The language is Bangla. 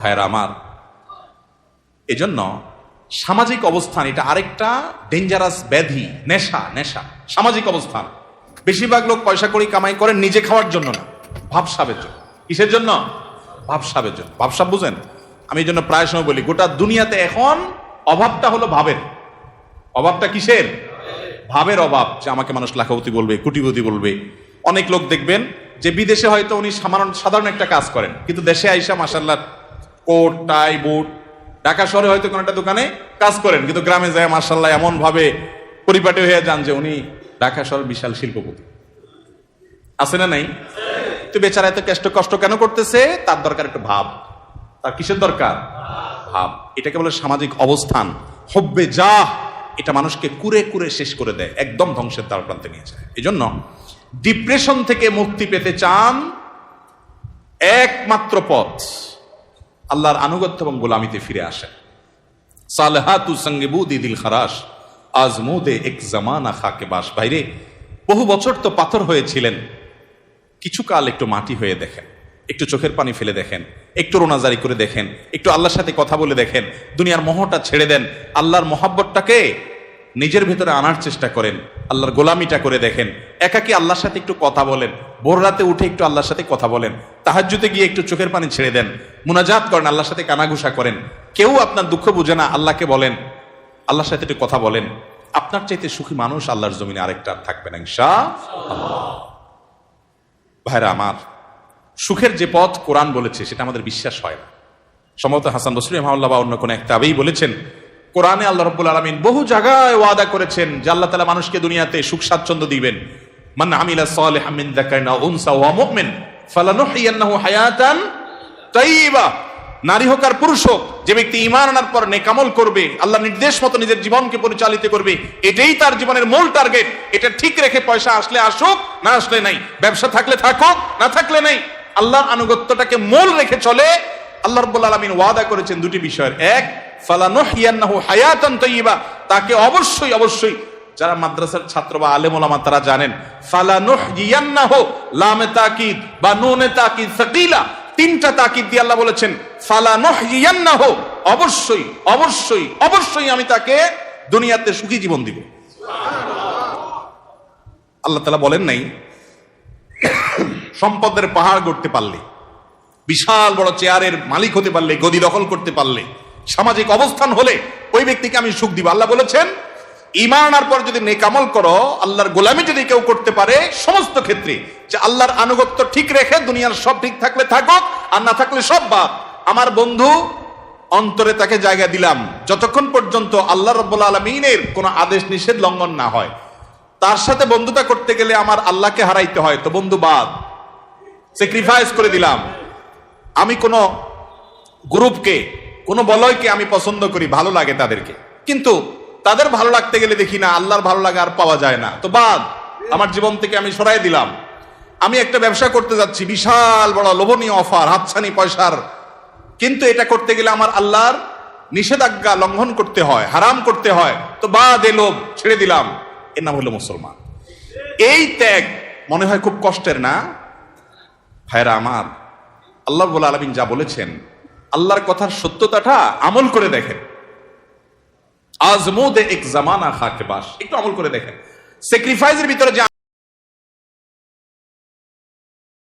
ভাইয়েরা আমার। এজন্য সামাজিক অবস্থান, এটা আরেকটা ডেঞ্জারাস ব্যাধি, নেশা নেশা। সামাজিক অবস্থান। বেশিরভাগ লোক পয়সা করি কামাই করেন নিজে খাওয়ার জন্য না, ভাবসাবের জন্য। কিসের জন্য? ভাবসাবের জন্য। ভাবসাব বুঝেন? আমি এই জন্য প্রায় সময় বলি, গোটা দুনিয়াতে এখন অভাবটা হলো ভাবের। অভাবটা কিসের? ভাবের অভাব, যে আমাকে মানুষ লাখাপতি বলবে, কুটিপতি বলবে। অনেক লোক দেখবেন, যে বিদেশে হয়তো উনি সাধারণ সাধারণ একটা কাজ করেন, কিন্তু দেশে আইসা মাসাল্লাহ কোট, টাই, বুট। ঢাকা শহরে হয়তো কোনো একটা দোকানে কাজ করেন, কিন্তু গ্রামে যায় মাসাল্লাহ এমন ভাবে পরিপাটি হয়ে যান যে উনি ঢাকা শহর বিশাল শিল্পপতি। আছে না নাই? তো বেচারা এত কষ্ট কষ্ট কেন করতেছে? তার দরকার একটা ভাব। তার কিসের দরকার? ভাব। এটাকে বলে সামাজিক অবস্থান। হব্বে যা এটা মানুষকে কুরে কুরে শেষ করে দেয়, একদম ধ্বংসের দ্বার প্রান্তে নিয়ে যায়। এই জন্য ডিপ্রেশন থেকে মুক্তি পেতে চান একমাত্র পথ। আল্লাহর আনুগত্য এবং গোলামিতে ফিরে আসেন সালহাতু সঙ্গে বুদি দিল খারাস আজ মুদে এক জামানা খাকে বাস। বাইরে বহু বছর তো পাথর হয়েছিলেন। কিছু কাল একটু মাটি হয়ে দেখেন, একটু চোখের পানি ফেলে দেখেন, একটু রোনাজারি করে দেখেন, একটু আল্লাহর সাথে কথা বলে দেখেন, দুনিয়ার মোহটা ছেড়ে দেন। আল্লাহর মোহাব্বতটাকে নিজের ভিতরে আনার চেষ্টা করেন, আল্লাহর গোলামিটা করে দেখেন। একাকি আল্লাহর সাথে একটু কথা বলেন, ভোর রাতে উঠে একটু আল্লাহর সাথে কথা বলেন তাহাজ্জুতে গিয়ে একটু চোখের পানি ছেড়ে দেন, মুনাজাত করেন, আল্লাহর সাথে কানাঘুষা করেন। কেউ আপনার দুঃখ বুঝে না, আল্লাহকে বলেন, আল্লাহর সাথে একটু কথা বলেন। আপনার চাইতে সুখী মানুষ আল্লাহর জমিনে আরেকটা আর থাকবে না ইনশা ভাইরা আমার, সুখের যে পথ কোরআন বলেছে, সেটা আমাদের বিশ্বাস হয় না। সম্ভবত হাসান বসরি রহমাল্লাহ বা অন্য কোনো এক তাবেই বলেছেন কোরআনে আল্লাহ রব্বুল আলমিন বহু জায়গায় ওয়াদা করেছেন যে আল্লাহ তালা মানুষকে দুনিয়াতে সুখ স্বাচ্ছন্দ্য দিবেন। মান আমিলা সালিহাম মিন যাকারিন আও উনসা ওয়া মুমিন ফালানুহইয়ান্নাহু হায়াতান তাইয়্যিবা নারী হোক আর পুরুষ হোক, যে ব্যক্তি ঈমান আনার পর নেকামল করবে আল্লাহ নির্দেশ মতো নিজের জীবনকে পরিচালিত করবে, এটাই তার জীবনের মূল টার্গেট। এটা ঠিক রেখে পয়সা আসলে আসুক, না আসলে নাই। ব্যবসা থাকলে থাকুক, না থাকলে নাই। আল্লাহর আনুগত্যটাকে মূল রেখে চলে আল্লাহ রাব্বুল আলামিন ওয়াদা করেছেন দুটি বিষয়ের। এক ফালানুহইয়ান্নাহু হায়াতান তাইয়্যিবা তাকে অবশ্যই অবশ্যই যারা মাদ্রাসার ছাত্র বা আলেম তারা জানেন ফালানুহইয়ান্নাহু লামে তাকিদ বা নুনে তাকিদ সাকিলা, তিনটা তাকিদ দিয়ে আল্লাহ বলেছেন ফালানুহইয়ান্নাহু অবশ্যই অবশ্যই অবশ্যই আমি তাকে দুনিয়াতে সুখী জীবন দিব। আল্লাহ তাআলা বলেন নাই, সম্পদের পাহাড় গড়তে পারলে, বিশাল বড় চেয়ারের মালিক হতে পারলে, গদি দখল করতে পারলে সামাজিক অবস্থান হলে ওই ব্যক্তিকে আমি সুখ দিব। আল্লাহ বলেছেন ইমান আনার পর যদি নেকামল করো, আল্লাহর গোলামি যদি কেউ করতে পারে, সমস্ত ক্ষেত্রে যে আল্লাহর আনুগত্য ঠিক রেখে দুনিয়ার সব ঠিক থাকলে থাকুক, আর না থাকলে সব বাদ। আমার বন্ধু, অন্তরে তাকে জায়গা দিলাম। যতক্ষণ পর্যন্ত আল্লাহ রব্বুল আলমিনের কোনো আদেশ নিষেধ লঙ্ঘন না হয়, তার সাথে বন্ধুতা করতে গেলে আমার আল্লাহকে হারাইতে হয়। তো বন্ধু, বাদ। স্যাক্রিফাইস করে দিলাম। আমি কোনো গ্রুপকে কোন বলয়কে আমি পছন্দ করি, ভালো লাগে তাদেরকে। কিন্তু তাদের ভালো লাগতে গেলে দেখি না, আল্লাহর ভালো লাগা আর পাওয়া যায় না। তো বাদ, আমার জীবন থেকে আমি সরাই দিলাম। আমি একটা ব্যবসা করতে যাচ্ছি, বিশাল বড় লোভনীয় অফার, হাতছানি পয়সার। কিন্তু এটা করতে গেলে আমার আল্লাহর নিষেধাজ্ঞা লঙ্ঘন করতে হয়, হারাম করতে হয়। তো বাদ, এ লোভ, ছেড়ে দিলাম। এর নাম হলো মুসলমান। এই ত্যাগ মনে হয় খুব কষ্টের না? ভাইরা আমার, আল্লাহ আলমিন যা বলেছেন আল্লাহর কথার সত্যতাটা আমল করে দেখেন। আজমুদে এক জামানা খাকে বাস, একটু আমল করে দেখেন। স্যাক্রিফাইসের ভিতরে যে